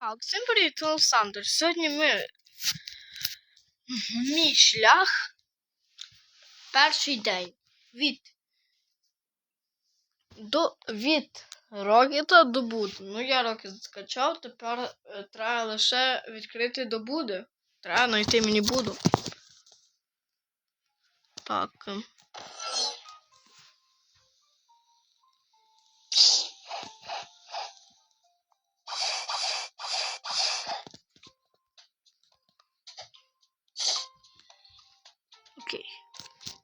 Так, всім привіт, Олександр. Сьогодні ми мій шлях. Перший день від до від Рокета до Буди. Ну, я Рокет скачав, тепер е, треба лише відкрити до Буди. Треба знайти мені Буду. Так.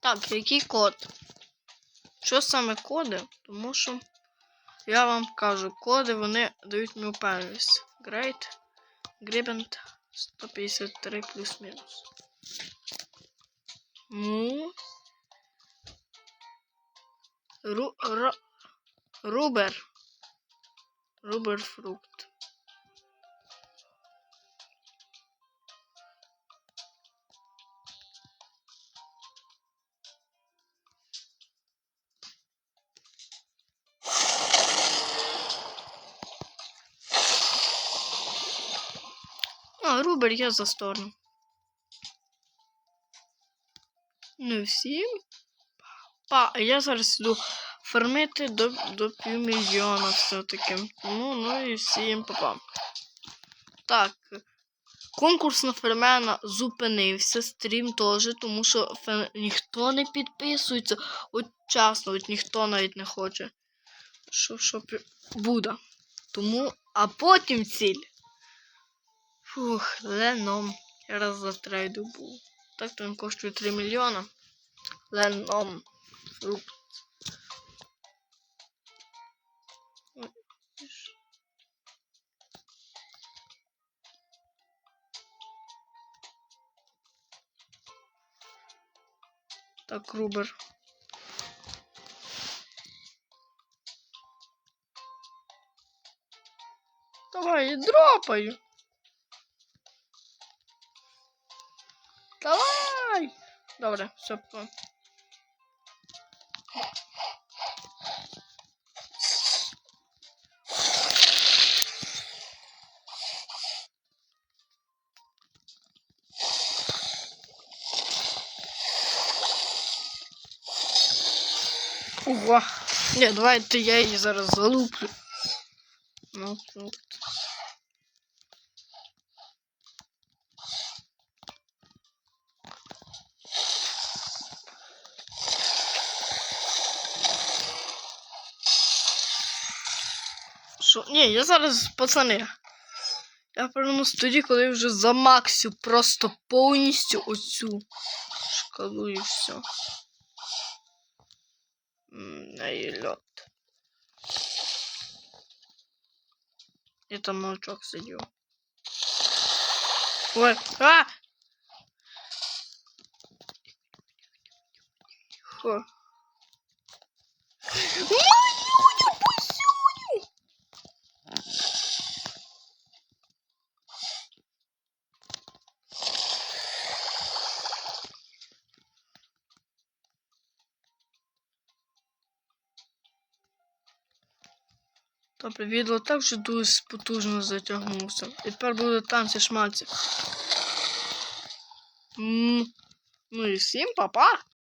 Так, який код? Що саме коди? Тому що я вам кажу, коди вони дають мені впевненість. Great. Гребент 153 плюс-мінус. Ну. Ру, ро, рубер. Рубер фрукт. А, Рубер я за сторону. Не всім. Па, я зараз іду фармити до, до півмільйона все-таки. Ну, ну і всім папа. Так. Конкурс на фермена зупинився, стрім теж, тому що фе... ніхто не підписується. От чесно, от ніхто навіть не хоче. Що, що буде. Тому, а потім ціль. Фух, Леном. Я раз затрейду був. Так то він коштує 3 мільйона. Леном. Фрукт. Так, Рубер. Давай, дропаю. Давай! Добре, все. по- Ого. Ні, давайте я її зараз залуплю. Ну, фрукт. Що? Ні, я зараз, пацани. Я повернусь тоді, коли вже замаксю просто повністю оцю шкалу і все. Найльот. І там молчок сидів. Ой, а! Хо. Манюня, Тобто відео так вже дуже потужно затягнувся. І тепер буде танці шмальці. М, Ну і всім па-па!